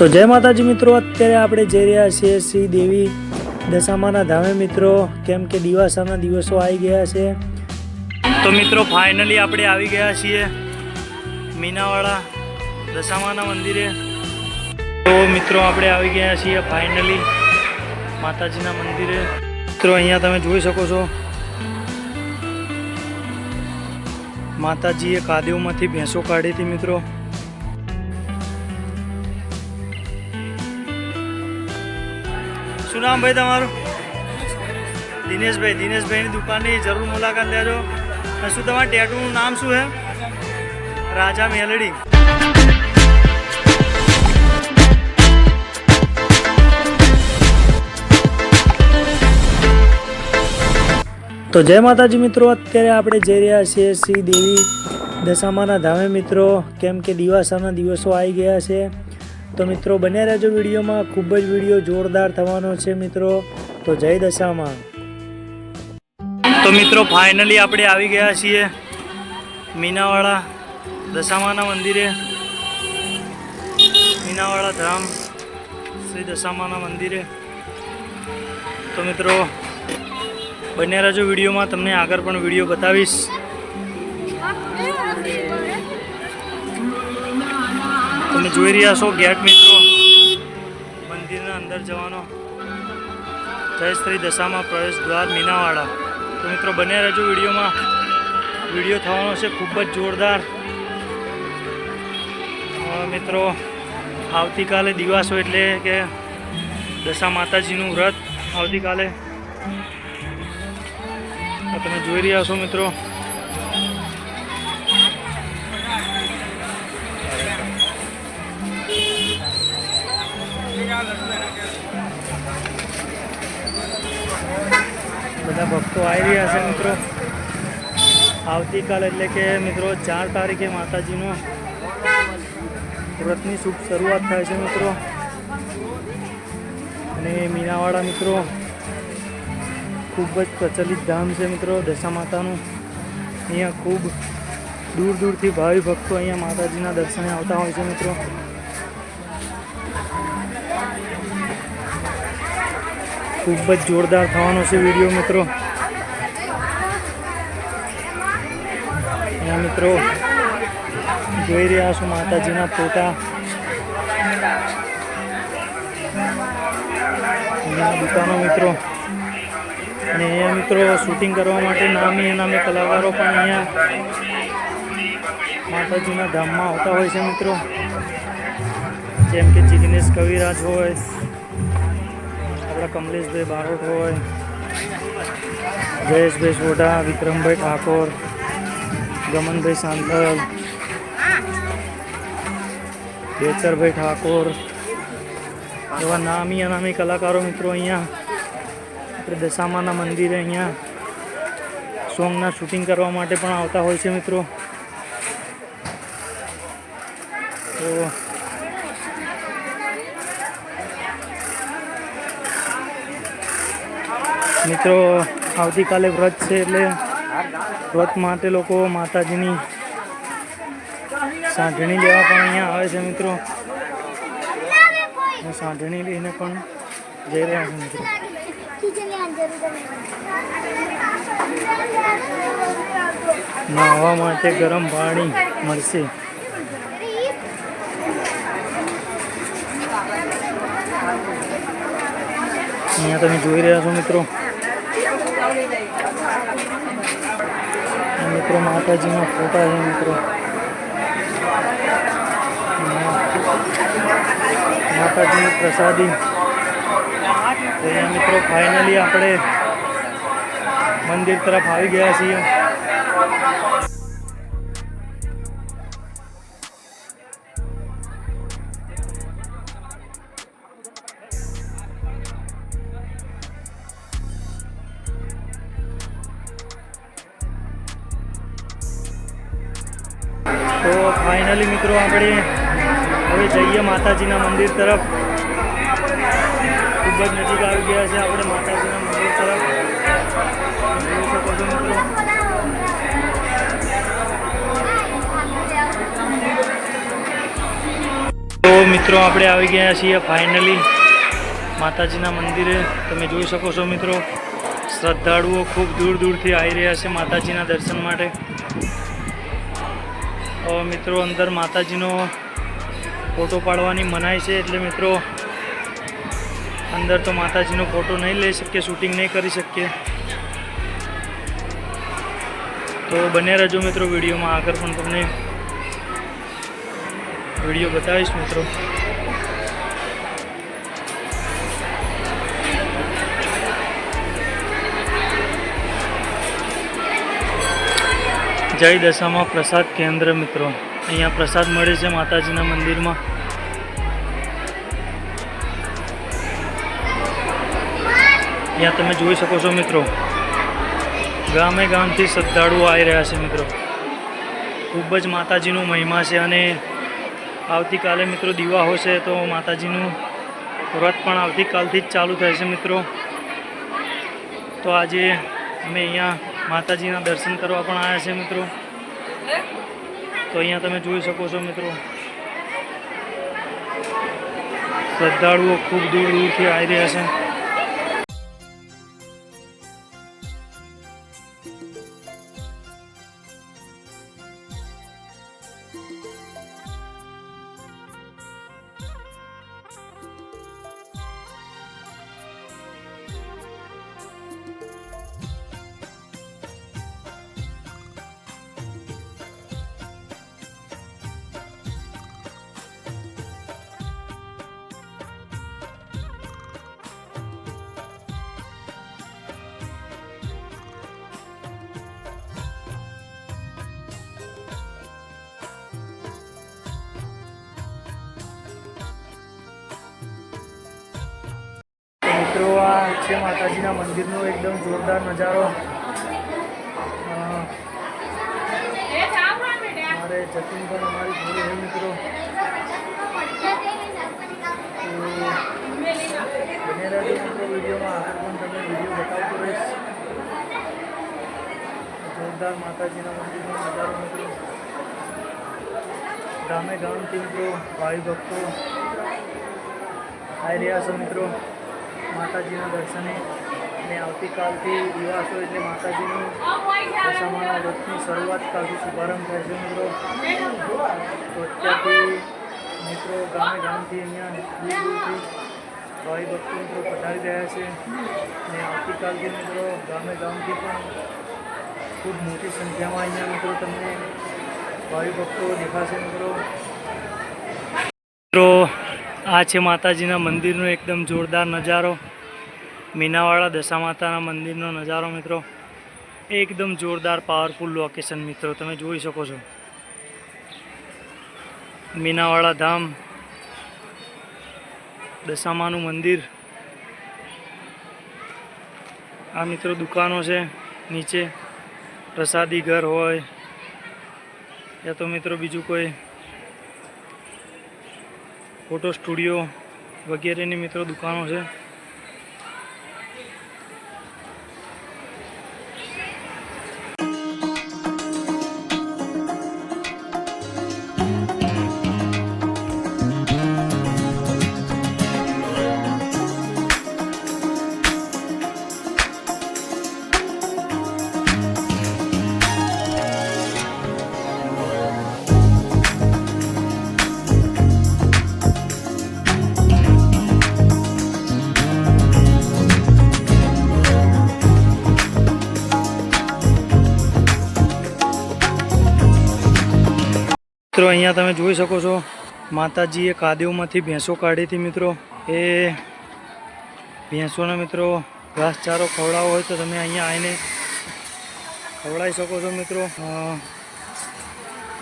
તો જય માતાજી મિત્રો, અત્યારે આપણે જઈ રહ્યા છીએ શ્રી દેવી દશામાના ધામે મિત્રો. કેમ કે દિવાસાના દિવસો આવી ગયા છે. તો મિત્રો ફાઇનલી આપણે આવી ગયા છીએ મીનાવાળા દશામાના મંદિરે. તો મિત્રો, આપણે આવી ગયા છીએ ફાઇનલી માતાજીના મંદિરે. મિત્રો, અહીંયા તમે જોઈ શકો છો. માતાજીએ કાદેવમાંથી ભેંસો કાઢી હતી મિત્રો. શું નામ ભાઈ તમારું? દિનેશભાઈ, દિનેશભાઈની દુકાનની જરૂર મુલાકાત લેજો. અને શું તમારા ટેટુનું નામ શું છે? રાજા મેલડી. તો જય માતાજી મિત્રો, અત્યારે આપણે જઈ રહ્યા છીએ શ્રી દેવી દશામાના ધામે મિત્રો. કેમ કે દિવાસાના દિવસો આવી ગયા છે. તો મિત્રો, બન્યા રહેજો વિડીયોમાં. ખૂબ જ વીડિયો જોરદાર થવાનો છે મિત્રો. તો જય દશામાં. તો મિત્રો ફાઇનલી આપણે આવી ગયા છીએ મીનાવાળા દશામાના મંદિરે. મીનાવાળા ધામ શ્રી દશામાના મંદિરે. તો મિત્રો, બન્યા રહેજો વિડીયોમાં. તમને આગળ પણ વીડિયો બતાવીશ. તમે જોઈ રહ્યા છો ગેટ મિત્રો. મંદિરના અંદર જવાનો. જય શ્રી દશામાં પ્રવેશ દ્વાર મીનાવાળા તો મિત્રો બન્યા રહેજો વિડીયોમાં. વીડિયો થવાનો છે ખૂબ જ જોરદાર. મિત્રો, આવતીકાલે દિવાસો એટલે કે દશા માતાજીનું વ્રત આવતીકાલે. તમે જોઈ રહ્યા છો મિત્રો. આવતીકાલ એટલે કે મિત્રો ચાર તારીખે માતાજીનો વ્રતની શુભ શરૂઆત થાય છે મિત્રો. અને મીનાવાળા મિત્રો, ખૂબ જ પ્રચલિત ધામ છે મિત્રો દશા માતાનું અહીંયા ખૂબ દૂર દૂરથી ભાવિ ભક્તો અહીંયા માતાજીના દર્શને આવતા હોય છે મિત્રો. ખૂબ જ જોરદાર થવાનો છે વીડિયો મિત્રો. મિત્રો. જોઈ રહ્યા છો માતાજીના ફોટા. દુકાનો મિત્રો. અને અહીંયા મિત્રો શૂટિંગ કરવા માટે નામી નામી કલાકારો પણ અહીંયા માતાજીના ધામમાં આવતા હોય છે મિત્રો. જેમ કે જિગ્નેશ કવિરાજ હોય, આપણા કમલેશભાઈ બારોટ હોય, જયેશભાઈ સોઢા, વિક્રમભાઈ ઠાકોર ગમનભાઈ સાંધલ બેચરભાઈ ઠાકોર, એવા નામી અનામી કલાકારો મિત્રો અહીંયા. આપણે દશામાના મંદિરે અહીંયા સોંગના શૂટિંગ કરવા માટે પણ આવતા હોય છે મિત્રો. તો મિત્રો, આવતીકાલે વ્રત છે એટલે વ્રત માટે લોકો માતાજીની સાંઠણી લેવા પણ અહીંયા આવે છે મિત્રો. સાંઢણી લઈને પણ જઈ રહ્યા છે મિત્રો. નાહવા માટે ગરમ પાણી મળશે. અહીંયા તમે જોઈ રહ્યા છો મિત્રો. મિત્રો, માતાજીના ફોટા છે મિત્રો. માતાજીની પ્રસાદી. મિત્રો ફાઇનલી આપણે મંદિર તરફ આવી ગયા છીએ. તો ફાઇનલી મિત્રો આપણે હવે જઈએ માતાજીના મંદિર તરફ. ખૂબ જ નજીક આવી ગયા છે આપણે માતાજીના મંદિર તરફ. જોઈ શકો છો મિત્રો. તો મિત્રો આપણે આવી ગયા છીએ ફાઇનલી માતાજીના મંદિરે. તમે જોઈ શકો છો મિત્રો, શ્રદ્ધાળુઓ ખૂબ દૂર દૂરથી આવી રહ્યા છે માતાજીના દર્શન માટે. મિત્રો અંદર માતાજીનો ફોટો પાડવાની મનાઈ છે એટલે મિત્રો અંદર તો માતાજીનો ફોટો નહીં લઈ શકીએ, શૂટિંગ નહીં કરી શકીએ. તો બને રહેજો મિત્રો વિડીયોમાં આગળ પણ તમને વીડિયો બતાવીશ મિત્રો. જય દશામાં પ્રસાદ કેન્દ્ર મિત્રો. અહીંયા પ્રસાદ મળે છે માતાજીના મંદિરમાં. અહીંયા તમે જોઈ શકો છો મિત્રો. ગામે ગામથી શ્રદ્ધાળુઓ આવી રહ્યા છે મિત્રો. ખૂબ જ માતાજીનું મહિમા છે અને આવતીકાલે મિત્રો દીવા હશે તો માતાજીનું વ્રત પણ આવતીકાલથી જ ચાલુ થાય છે મિત્રો. તો આજે અમે અહીંયા માતાજીના દર્શન કરવા પણ આવ્યા છે મિત્રો. તો અહીંયા તમે જોઈ શકો છો મિત્રો. શ્રદ્ધાળુઓ ખૂબ દૂર દૂરથી આવી રહ્યા છે. છે માતાજીના મંદિરનો એકદમ જોરદાર નજારો. મારે જતીન પણ અમારી જોડે હોય મિત્રો. બને રહેજો મિત્રો વિડીયોમાં. પણ તમને વીડિયો બતાવતો રહીશ. જોરદાર માતાજીના મંદિરનો નજારો મિત્રો. ગામે ગામથી મિત્રો ભાઈ ભક્તો. આવી રહ્યા છો મિત્રો. માતાજીના દર્શને અને આવતીકાલથી દિવસો એટલે માતાજીનું દશામાના વ્રતની શરૂઆત કાલથી શુભારંભ થાય છે મિત્રો. તો અત્યારથી મિત્રો ગામે ગામથી અહીંયા દૂર ભાઈ ભક્તો મિત્રો પધારી રહ્યા છે. અને આવતીકાલથી મિત્રો ગામે ગામથી પણ ખૂબ મોટી સંખ્યામાં અહીંયા મિત્રો તમને ભાઈ ભક્તો દેખાશે મિત્રો. મિત્રો, આ છે માતાજીના મંદિરનો એકદમ જોરદાર નજારો. મીનાવાળા દશા માતાના મંદિરનો નજારો મિત્રો એકદમ જોરદાર પાવરફુલ લોકેશન મિત્રો, તમે જોઈ શકો છો. મીનાવાળા ધામ, દશામાનું મંદિર, આ મિત્રો દુકાનો છે, નીચે પ્રસાદી ઘર હોય, યા તો મિત્રો બીજું કોઈ ફોટો સ્ટુડિયો વગેરેની મિત્રો દુકાનો છે. અહીંયા તમે જોઈ શકો છો, માતાજીએ કાદેવમાંથી ભેંસો કાઢી હતી મિત્રો. એ ભેંસોને મિત્રો, ઘાસચારો ખવડાવવો હોય તો તમે અહીંયા આવીને ખવડાવી શકો છો મિત્રો.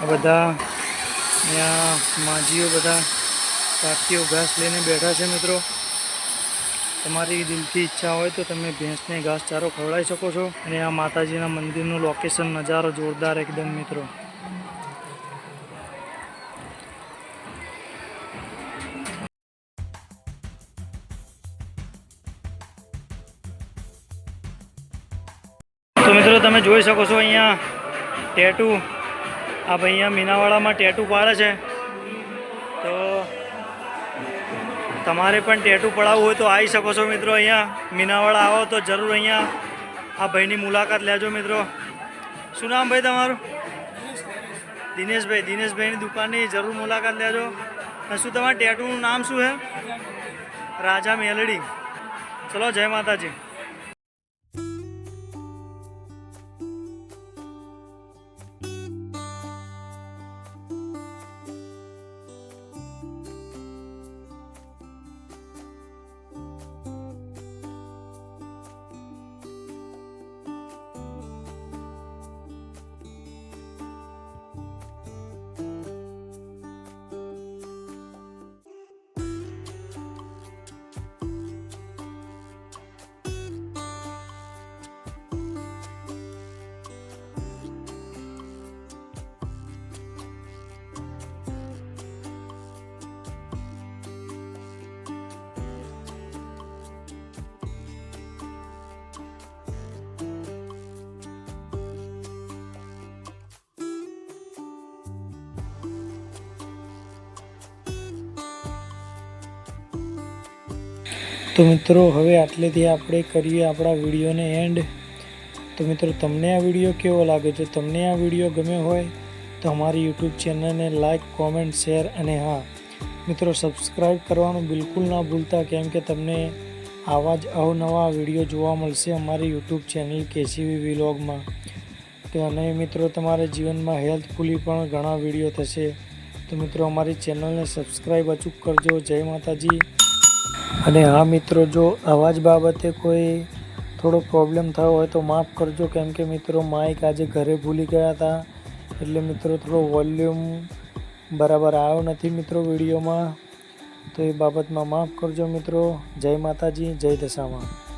આ બધા અહીંયા માજીઓ બધા કાકીઓ ઘાસ લઈને બેઠા છે મિત્રો. તમારી દિલથી ઈચ્છા હોય તો તમે ભેંસને ઘાસચારો ખવડાવી શકો છો. અને આ માતાજીના મંદિરનું લોકેશન નજારો જોરદાર એકદમ મિત્રો. જોઈ શકો છો અહીંયા ટેટુ આ ભાઈ અહીંયા મીનાવાડામાં ટેટુ પાડે છે. તો તમારે પણ ટેટુ પડાવવું હોય તો આવી શકો છો મિત્રો અહીંયા. મીનાવાડા આવો તો જરૂર અહીંયા આ ભાઈની મુલાકાત લેજો મિત્રો. શું નામ ભાઈ તમારું? દિનેશભાઈ. દિનેશભાઈની દુકાનની જરૂર મુલાકાત લેજો. અને શું તમારા ટેટુનું નામ શું છે? રાજા મેલડી. ચલો, જય માતાજી. તો મિત્રો, હવે આટલેથી આપણે કરીએ આપણા વિડીયોને એન્ડ તો મિત્રો, તમને આ વીડિયો કેવો લાગે? જો તમને આ વીડિયો ગમ્યો હોય, તો અમારી યુટ્યુબ ચેનલને લાઇક કોમેન્ટ શેર અને હા. મિત્રો સબસ્ક્રાઈબ કરવાનું બિલકુલ ના ભૂલતા, કેમ કે તમને આવા જ અવનવા વીડિયો જોવા મળશે અમારી યુટ્યુબ ચેનલ કેસીવી વિલોગમાં. તો અને મિત્રો, તમારા જીવનમાં હેલ્થફુલી પણ ઘણા વીડિયો થશે. તો મિત્રો, અમારી ચેનલને સબસ્ક્રાઈબ અચૂક કરજો. જય માતાજી. અને હા મિત્રો, જો અવાજ બાબતે કોઈ થોડો પ્રોબ્લેમ થયો હોય તો માફ કરજો. કેમ કે મિત્રો માઇક આજે ઘરે ભૂલી ગયા હતા. એટલે મિત્રો, થોડો વોલ્યુમ બરાબર આવ્યો નથી મિત્રો વિડીયોમાં. તો એ બાબતમાં માફ કરજો મિત્રો. જય માતાજી, જય દશામાં.